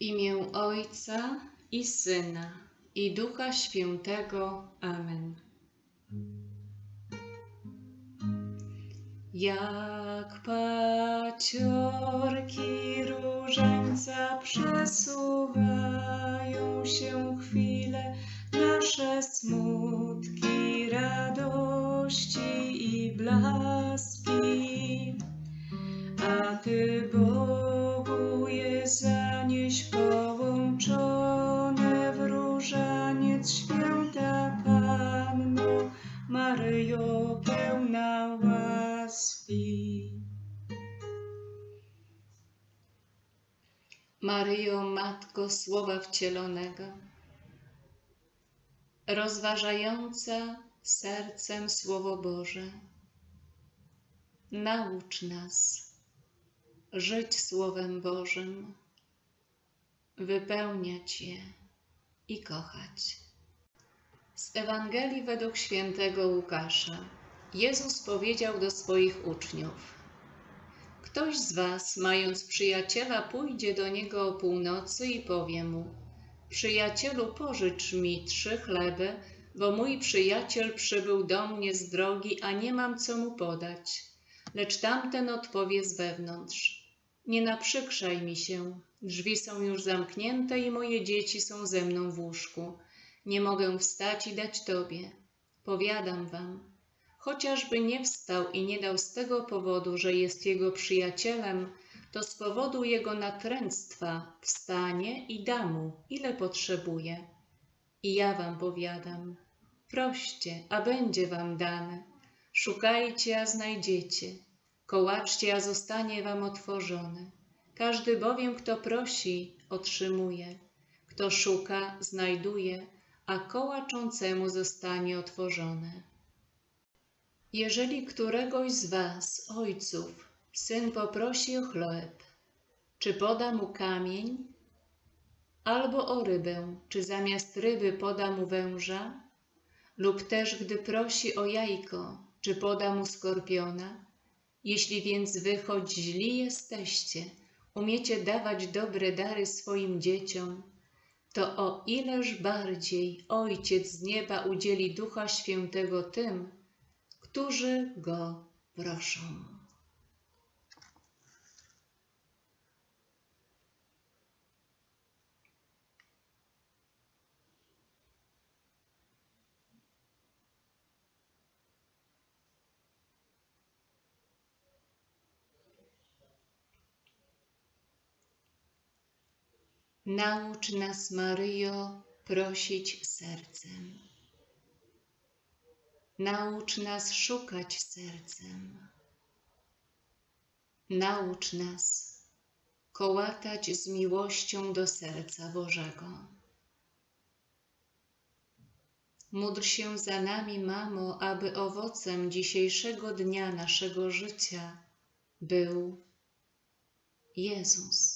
Imię Ojca i Syna i Ducha Świętego. Amen. Jak paciorki różańca przesuwają się chwile nasze smutki, radości i blaski. A Ty, Bogu, pełna łaski. Maryjo, Matko Słowa Wcielonego, rozważająca sercem Słowo Boże, naucz nas żyć Słowem Bożym, wypełniać je i kochać. Z Ewangelii według świętego Łukasza Jezus powiedział do swoich uczniów: Ktoś z was, mając przyjaciela, pójdzie do niego o północy i powie mu: Przyjacielu, pożycz mi trzy chleby, bo mój przyjaciel przybył do mnie z drogi, a nie mam co mu podać. Lecz tamten odpowie z wewnątrz: Nie naprzykrzaj mi się, drzwi są już zamknięte i moje dzieci są ze mną w łóżku. Nie mogę wstać i dać tobie. Powiadam wam, chociażby nie wstał i nie dał z tego powodu, że jest jego przyjacielem, to z powodu jego natręctwa wstanie i da mu, ile potrzebuje. I ja wam powiadam, proście, a będzie wam dane. Szukajcie, a znajdziecie. Kołaczcie, a zostanie wam otworzone. Każdy bowiem, kto prosi, otrzymuje. Kto szuka, znajduje, a kołaczącemu zostanie otworzone. Jeżeli któregoś z was, ojców, syn poprosi o chleb, czy poda mu kamień, albo o rybę, czy zamiast ryby poda mu węża, lub też gdy prosi o jajko, czy poda mu skorpiona, jeśli więc wy, choć źli jesteście, umiecie dawać dobre dary swoim dzieciom, to o ileż bardziej Ojciec z nieba udzieli Ducha Świętego tym, którzy Go proszą. Naucz nas, Maryjo, prosić sercem. Naucz nas szukać sercem. Naucz nas kołatać z miłością do serca Bożego. Módl się za nami, mamo, aby owocem dzisiejszego dnia naszego życia był Jezus.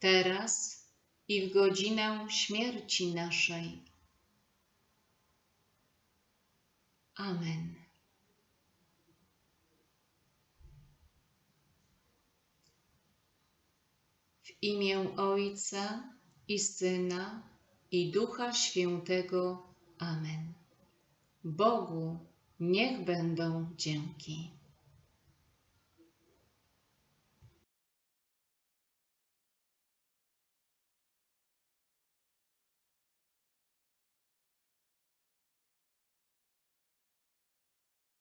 teraz i w godzinę śmierci naszej. Amen. W imię Ojca i Syna i Ducha Świętego. Amen. Bogu niech będą dzięki.